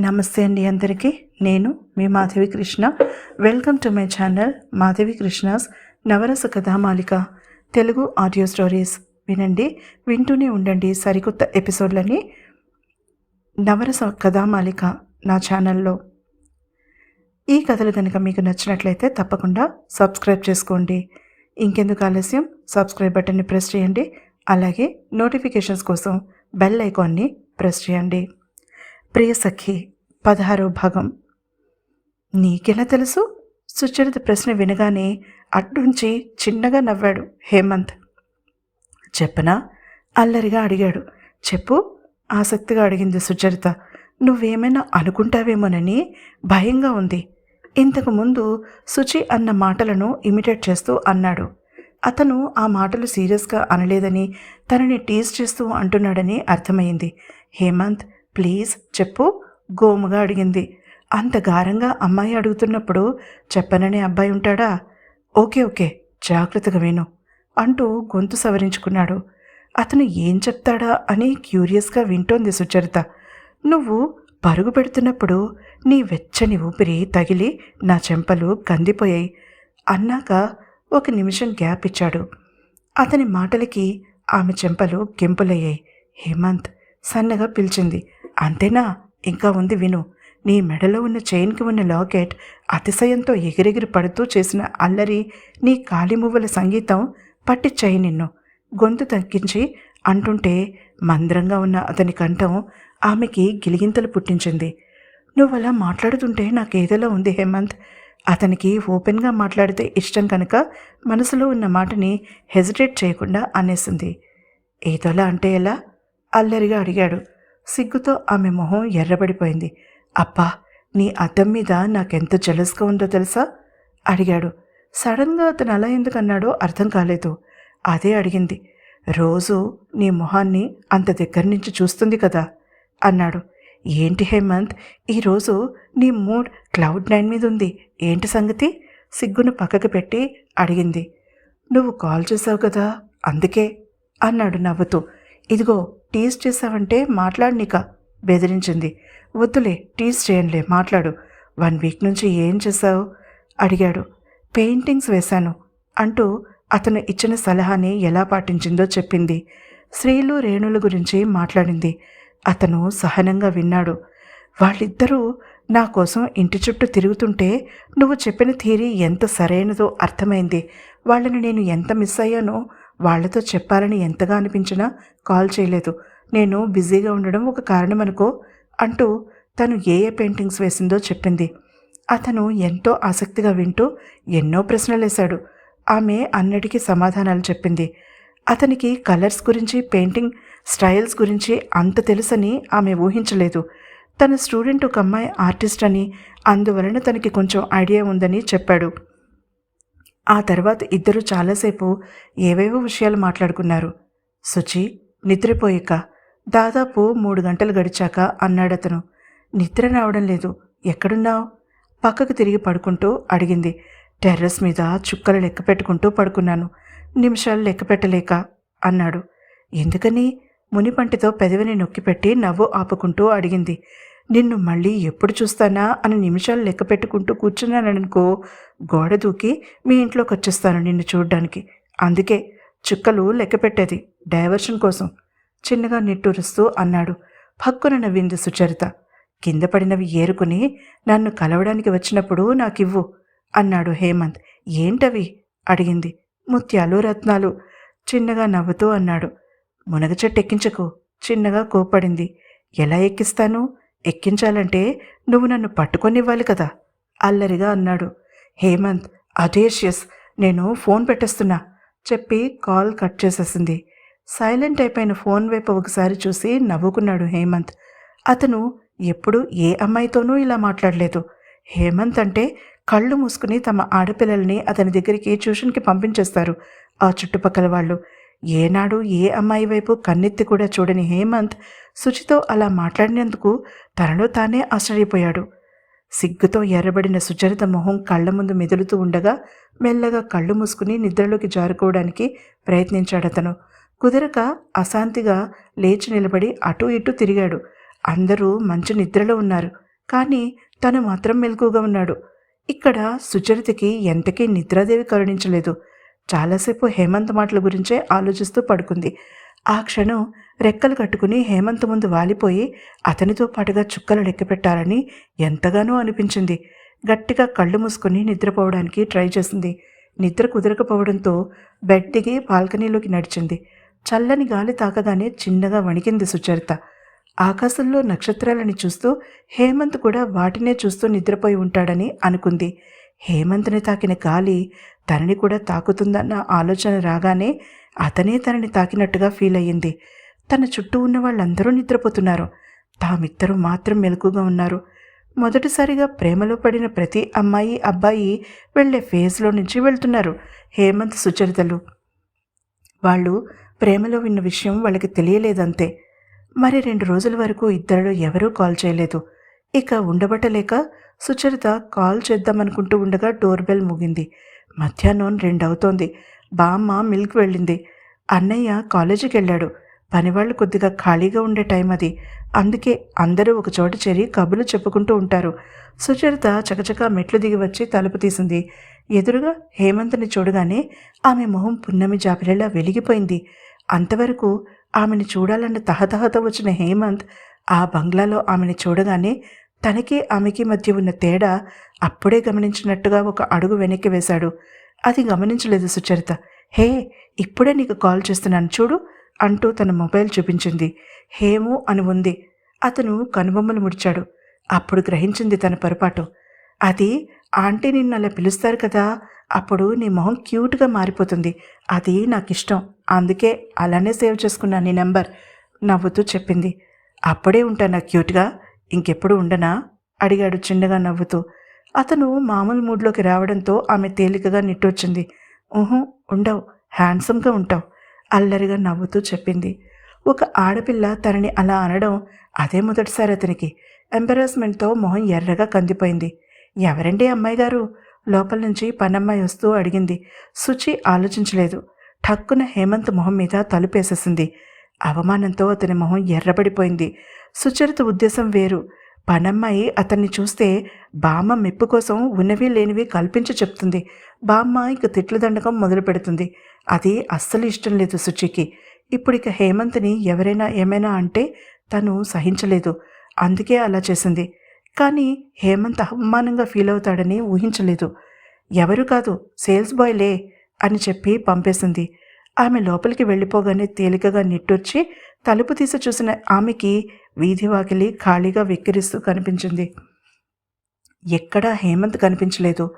నమస్తే అండి అందరికీ. నేను మీ Madhavi Krishna. Welcome to my channel Madhavi Krishna's Navarasa Kathamalika. Telugu audio stories వినండి వింటూనే ఉండండి సరికొత్త ఎపిసోడ్లని. నవరస కథామాలిక నా ఛానల్లో ఈ కథలు కనుక మీకు నచ్చినట్లయితే తప్పకుండా సబ్స్క్రైబ్ చేసుకోండి. ఇంకెందుకు ఆలస్యం? సబ్స్క్రైబ్ బటన్ని ప్రెస్ చేయండి. అలాగే నోటిఫికేషన్స్ కోసం బెల్ ఐకాన్ని ప్రెస్ చేయండి. ప్రియ సఖి పదహారో భాగం. నీకెలా తెలుసు? సుచరిత ప్రశ్న వినగానే అట్నుంచి చిన్నగా నవ్వాడు హేమంత్. చెప్పనా? అల్లరిగా అడిగాడు. చెప్పు ఆసక్తిగా అడిగింది సుచరిత. నువ్వేమైనా అనుకుంటావేమోనని భయంగా ఉంది. ఇంతకుముందు సుచి అన్న మాటలను ఇమిటేట్ చేస్తూ అన్నాడు. అతను ఆ మాటలు సీరియస్గా అనలేదని తనని టీజ్ చేస్తూ అంటున్నాడని అర్థమైంది హేమంత్ ప్లీజ్ చెప్పు గోముగా అడిగింది. అంత గారంగా అమ్మాయి అడుగుతున్నప్పుడు చెప్పననే అబ్బాయి ఉంటాడా? ఓకే ఓకే జాగ్రత్తగా విను అంటూ గొంతు సవరించుకున్నాడు. అతను ఏం చెప్తాడా అని క్యూరియస్గా వింటోంది సుచరిత. నువ్వు పరుగు పెడుతున్నప్పుడు నీ వెచ్చని ఊపిరి తగిలి నా చెంపలు కందిపోయాయి అన్నాక ఒక నిమిషం గ్యాప్ ఇచ్చాడు. అతని మాటలకి ఆమె చెంపలు గెంపులయ్యాయి. హేమంత్ సన్నగా పిలిచింది. అంతేనా? ఇంకా ఉంది విను. నీ మెడలో ఉన్న చైన్కి ఉన్న లాకెట్ అతిశయంతో ఎగిరెగిరి పడుతూ చేసిన అల్లరి నీ కాలిమువ్వల సంగీతం పట్టి చేయి నిన్ను. గొంతు తగ్గించి అంటుంటే మంద్రంగా ఉన్న అతని కంఠం ఆమెకి గిలిగింతలు పుట్టించింది. నువ్వు అలా మాట్లాడుతుంటే నాకేదోలా ఉంది హేమంత్. అతనికి ఓపెన్గా మాట్లాడితే ఇష్టం కనుక మనసులో ఉన్న మాటని హెజిటేట్ చేయకుండా అనేసింది. ఏదోలా అంటే ఎలా? అల్లరిగా అడిగాడు. సిగ్గుతో ఆమె మొహం ఎర్రబడిపోయింది. అబ్బా నీ అద్దం మీద నాకెంత జలస్గా ఉందో తెలుసా? అడిగాడు. సడన్గా అతను అలా ఎందుకు అన్నాడో అర్థం కాలేదు. అదే అడిగింది. రోజు నీ మొహాన్ని అంత దగ్గర నుంచి చూస్తుంది కదా? అన్నాడు. ఏంటి హేమంత్ ఈరోజు నీ మూడ్ క్లౌడ్ నైన్ మీద ఉంది. ఏంటి సంగతి? సిగ్గును పక్కకు పెట్టి అడిగింది. నువ్వు కాల్ చేసావు కదా అందుకే అన్నాడు నవ్వుతూ. ఇదిగో టీజ్ చేసావంటే మాట్లాడనిక బెదిరించింది. వద్దులే టీజ్ చేయండిలే మాట్లాడు. వన్ వీక్ నుంచి ఏం చేశావు? అడిగాడు. పెయింటింగ్స్ వేశాను అంటూ అతను ఇచ్చిన సలహాని ఎలా పాటించిందో చెప్పింది. స్త్రీలు రేణుల గురించి మాట్లాడింది. అతను సహనంగా విన్నాడు. వాళ్ళిద్దరూ నా కోసం ఇంటి చుట్టూ తిరుగుతుంటే నువ్వు చెప్పిన థీరీ ఎంత సరైనదో అర్థమైంది. వాళ్ళని నేను ఎంత మిస్ అయ్యానో వాళ్ళతో చెప్పాలని ఎంతగా అనిపించినా కాల్ చేయలేదు. నేను బిజీగా ఉండడం ఒక కారణం అనుకో అంటూ తను ఏ ఏ పెయింటింగ్స్ వేసిందో చెప్పింది. అతను ఎంతో ఆసక్తిగా వింటూ ఎన్నో ప్రశ్నలు వేశాడు ఆమె అన్నిటికీ సమాధానాలు చెప్పింది. అతనికి కలర్స్ గురించి పెయింటింగ్ స్టైల్స్ గురించి అంత తెలుసని ఆమె ఊహించలేదు. తన స్టూడెంట్ ఒక అమ్మాయి ఆర్టిస్ట్ అని అందువలన తనకి కొంచెం ఐడియా ఉందని చెప్పాడు. ఆ తర్వాత ఇద్దరు చాలాసేపు ఏవేవో విషయాలు మాట్లాడుకున్నారు. సుచి నిద్రపోయాక. దాదాపు మూడు గంటలు గడిచాక అన్నాడతను నిద్ర రావడం లేదు. ఎక్కడున్నావు? పక్కకు తిరిగి పడుకుంటూ అడిగింది. టెర్రస్ మీద చుక్కలు లెక్క పెట్టుకుంటూ పడుకున్నాను. నిమిషాలు లెక్క పెట్టలేక అన్నాడు. ఎందుకని? మునిపంటితో పెదవిని నొక్కిపెట్టి నవ్వు ఆపుకుంటూ అడిగింది. నిన్ను మళ్ళీ ఎప్పుడు చూస్తానా అని నిమిషాలు లెక్క పెట్టుకుంటూ కూర్చున్నాననుకో గోడ దూకి మీ ఇంట్లోకి వచ్చేస్తాను నిన్ను చూడ్డానికి. అందుకే చుక్కలు లెక్క పెట్టేది డైవర్షన్ కోసం. చిన్నగా నిట్టూరుస్తూ అన్నాడు. పక్కున నవ్వింది సుచరిత. కింద పడినవి ఏరుకుని నన్ను కలవడానికి వచ్చినప్పుడు నాకివ్వు అన్నాడు హేమంత్. ఏంటవి? అడిగింది. ముత్యాలు రత్నాలు చిన్నగా నవ్వుతూ అన్నాడు. మునగ చెట్టు ఎక్కించకు. చిన్నగా కోపడింది ఎలా ఎక్కిస్తాను? ఎక్కించాలంటే నువ్వు నన్ను పట్టుకొనివ్వాలి కదా? అల్లరిగా అన్నాడు. హేమంత్ అడేషియస్ నేను ఫోన్ పెట్టేస్తున్నా చెప్పి కాల్ కట్ చేసేసింది. సైలెంట్ అయిపోయిన ఫోన్ వైపు ఒకసారి చూసి నవ్వుకున్నాడు హేమంత్. అతను ఎప్పుడు ఏ అమ్మాయితోనూ ఇలా మాట్లాడలేదు. హేమంత్ అంటే కళ్ళు మూసుకుని తమ ఆడపిల్లల్ని అతని దగ్గరికి ట్యూషన్కి పంపించేస్తారు ఆ చుట్టుపక్కల వాళ్ళు. ఏనాడు ఏ అమ్మాయి వైపు కన్నెత్తి కూడా చూడని హేమంత్ శుచితో అలా మాట్లాడినందుకు తనలో తానే ఆశ్చర్యపోయాడు. సిగ్గుతో ఎర్రబడిన సుచరిత మొహం కళ్ళ ముందు మెదులుతూ ఉండగా మెల్లగా కళ్ళు మూసుకుని నిద్రలోకి జారుకోవడానికి ప్రయత్నించాడతను కుదరక అశాంతిగా లేచి నిలబడి అటూ ఇటూ తిరిగాడు. అందరూ మంచి నిద్రలో ఉన్నారు కానీ తను మాత్రం మెలకుగా ఉన్నాడు. ఇక్కడ సుచరితకి ఎంతకీ నిద్రాదేవి కరుణించలేదు. చాలాసేపు హేమంత్ మాటల గురించే ఆలోచిస్తూ పడుకుంది. ఆ క్షణం రెక్కలు కట్టుకుని హేమంత్ ముందు వాలిపోయి అతనితో పాటుగా చుక్కలు లెక్కపెట్టాలని ఎంతగానో అనిపించింది. గట్టిగా కళ్ళు మూసుకుని నిద్రపోవడానికి ట్రై చేసింది. నిద్ర కుదరకపోవడంతో బెడ్ దిగి బాల్కనీలోకి నడిచింది. చల్లని గాలి తాకగానే చిన్నగా వణికింది సుచరిత. ఆకాశంలో నక్షత్రాలని చూస్తూ హేమంత్ కూడా వాటినే చూస్తూ నిద్రపోయి ఉంటాడని అనుకుంది. హేమంత్ని తాకిన గాలి తనని కూడా తాకుతుందన్న ఆలోచన రాగానే అతనే తనని తాకినట్టుగా ఫీల్ అయ్యింది. తన చుట్టూ ఉన్న వాళ్ళందరూ నిద్రపోతున్నారు. తామిద్దరూ మాత్రం మెలకుగా ఉన్నారు. మొదటిసారిగా ప్రేమలో పడిన ప్రతి అమ్మాయి అబ్బాయి వెళ్ళే ఫేజ్లో నుంచి వెళ్తున్నారు హేమంత్ సుచరితలు. వాళ్ళు ప్రేమలో విన్న విషయం వాళ్ళకి తెలియలేదంతే. మరి రెండు రోజుల వరకు ఇద్దరు ఎవరూ కాల్ చేయలేదు. ఇక ఉండబట్టలేక సుచరిత కాల్ చేద్దామనుకుంటూ ఉండగా డోర్ బెల్ ముగింది. మధ్యాహ్నం రెండవుతోంది. బామ్మ మిల్క్ వెళ్ళింది. అన్నయ్య కాలేజీకి వెళ్ళాడు. పనివాళ్ళు కొద్దిగా ఖాళీగా ఉండే టైం అది. అందుకే అందరూ ఒక చోట చేరి కబులు చెప్పుకుంటూ ఉంటారు. సుచరిత చకచకా మెట్లు దిగి వచ్చి తలుపు తీసింది. ఎదురుగా హేమంత్ని చూడగానే ఆమె మొహం పున్నమి జాబిలిలా వెలిగిపోయింది. అంతవరకు ఆమెను చూడాలన్న తహతహత వచ్చిన హేమంత్ ఆ బంగ్లాలో ఆమెను చూడగానే తనకి ఆమెకి మధ్య ఉన్న తేడా అప్పుడే గమనించినట్టుగా ఒక అడుగు వెనక్కి వేశాడు. అది గమనించలేదు సుచరిత. హే ఇప్పుడే నీకు కాల్ చేస్తున్నాను చూడు అంటూ తన మొబైల్ చూపించింది. హేము అని ఉంది. అతను కనుబొమ్మలు ముడిచాడు. అప్పుడు గ్రహించింది తన పొరపాటు. అది ఆంటీ నిన్ను అలా పిలుస్తారు కదా అప్పుడు నీ మొహం క్యూట్గా మారిపోతుంది. అది నాకు ఇష్టం అందుకే అలానే సేవ్ చేసుకున్నాను నీ నెంబర్ నవ్వుతూ చెప్పింది. అప్పుడే ఉంటాను క్యూట్గా? ఇంకెప్పుడు ఉండనా? అడిగాడు చిన్నగా నవ్వుతూ. అతను మామూలు మూడ్లోకి రావడంతో ఆమె తేలికగా నిట్టొచ్చింది ఊహు ఉండవు. హ్యాండ్సమ్గా ఉంటావు అల్లరిగా నవ్వుతూ చెప్పింది. ఒక ఆడపిల్ల తనని అలా అనడం అదే మొదటిసారి అతనికి. ఎంబరాస్మెంట్తో మొహం ఎర్రగా కందిపోయింది. ఎవరండి అమ్మాయి గారు? లోపల నుంచి పనమ్మాయి వస్తూ అడిగింది. శుచి ఆలోచించలేదు. ఠక్కున హేమంత్ మొహం మీద తలుపేసేసింది. అవమానంతో అతని మొహం ఎర్రబడిపోయింది. సుచరిత ఉద్దేశం వేరు. పనమ్మాయి అతన్ని చూస్తే బామ్మ మెప్పు కోసం ఉన్నవి లేనివి కల్పించి చెప్తుంది. బామ్మ ఇక తిట్లు దండకం మొదలు పెడుతుంది. అది అస్సలు ఇష్టం లేదు సుచికి. ఇప్పుడు ఇక హేమంత్ని ఎవరైనా ఏమైనా అంటే తను సహించలేదు. అందుకే అలా చేసింది. కానీ హేమంత్ అవమానంగా ఫీల్ అవుతాడని ఊహించలేదు. ఎవరు కాదు సేల్స్ బాయ్లే అని చెప్పి పంపేసింది. ఆమె లోపలికి వెళ్ళిపోగానే తేలికగా నిట్టొచ్చి తలుపు తీసి చూసిన ఆమెకి వీధి వాకిలి ఖాళీగా వెక్కిరిస్తూ కనిపించింది. ఎక్కడా హేమంత్ కనిపించలేదు.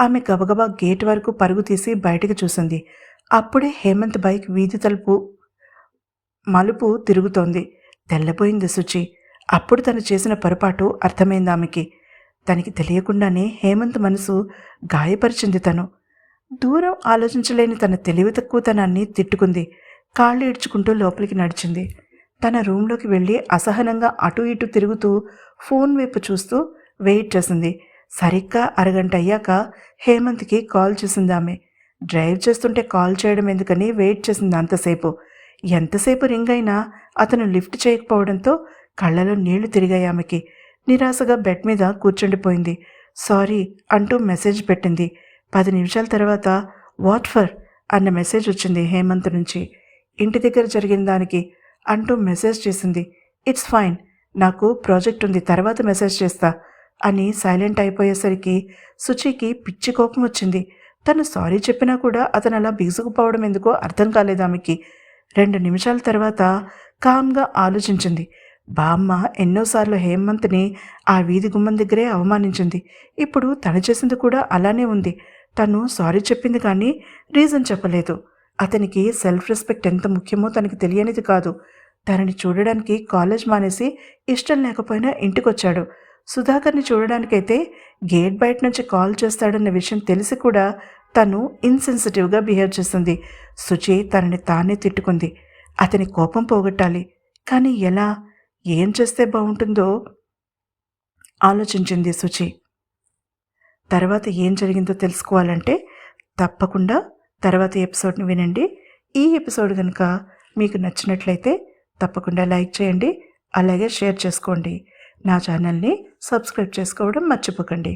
ఆమె గబగబా గేట్ వరకు పరుగు తీసి బయటికి చూసింది. అప్పుడే హేమంత్ బైక్ వీధి తలుపు మలుపు తిరుగుతోంది. తెల్లబోయింది శుచి అప్పుడు తను చేసిన పొరపాటు అర్థమైంది ఆమెకి. తనకి తెలియకుండానే హేమంత్ మనసు గాయపరిచింది తను. దూరం ఆలోచించలేని తన తెలివి తక్కువతనాన్ని తిట్టుకుంది. కాళ్ళు ఈడ్చుకుంటూ లోపలికి నడిచింది. తన రూంలోకి వెళ్ళి అసహనంగా అటు ఇటు తిరుగుతూ ఫోన్ వైపు చూస్తూ వెయిట్ చేసింది. సరిగ్గా అరగంట అయ్యాక హేమంత్కి కాల్ చేసింది ఆమె. డ్రైవ్ చేస్తుంటే కాల్ చేయడం ఎందుకని వెయిట్ చేసింది అంతసేపు. ఎంతసేపు రింగ్ అయినా అతను లిఫ్ట్ చేయకపోవడంతో కళ్ళలో నీళ్ళు తిరిగాయి ఆమెకి. నిరాశగా బెడ్ మీద కూర్చుండిపోయింది. సారీ అంటూ మెసేజ్ పెట్టింది. పది నిమిషాల తర్వాత వాట్ ఫర్ అన్న మెసేజ్ వచ్చింది హేమంత్ నుంచి. ఇంటి దగ్గర జరిగిన దానికి అంటూ మెసేజ్ చేసింది. ఇట్స్ ఫైన్ నాకు ప్రాజెక్ట్ ఉంది తర్వాత మెసేజ్ చేస్తా అని సైలెంట్ అయిపోయేసరికి సుచికి పిచ్చి కోపం వచ్చింది. తను సారీ చెప్పినా కూడా అతను అలా బిగుసుకుపోవడం ఎందుకో అర్థం కాలేదు ఆమెకి. రెండు నిమిషాల తర్వాత కామ్గా ఆలోచించింది. బామ్మ ఎన్నోసార్లు హేమంత్ని ఆ వీధి గుమ్మం దగ్గరే అవమానించింది. ఇప్పుడు తను చేసింది కూడా అలానే ఉంది. తను సారీ చెప్పింది కానీ రీజన్ చెప్పలేదు. అతనికి సెల్ఫ్ రెస్పెక్ట్ ఎంత ముఖ్యమో తనకి తెలియనిది కాదు. తనని చూడడానికి కాలేజ్ మానేసి ఇష్టం లేకపోయినా ఇంటికొచ్చాడు. సుధాకర్ని చూడడానికైతే గేట్ బయట నుంచి కాల్ చేస్తాడన్న విషయం తెలిసి కూడా తను ఇన్సెన్సిటివ్గా బిహేవ్ చేస్తుంది. సుచి తనని తానే తిట్టుకుంది. అతని కోపం పోగొట్టాలి. కానీ ఎలా? ఏం చేస్తే బాగుంటుందో? ఆలోచించింది సుచి. తర్వాత ఏం జరిగిందో తెలుసుకోవాలంటే తప్పకుండా తర్వాత ఎపిసోడ్ని వినండి. ఈ ఎపిసోడ్ కనుక మీకు నచ్చినట్లయితే తప్పకుండా లైక్ చేయండి అలాగే షేర్ చేసుకోండి. నా ఛానల్ని సబ్స్క్రైబ్ చేసుకోవడం మర్చిపోకండి.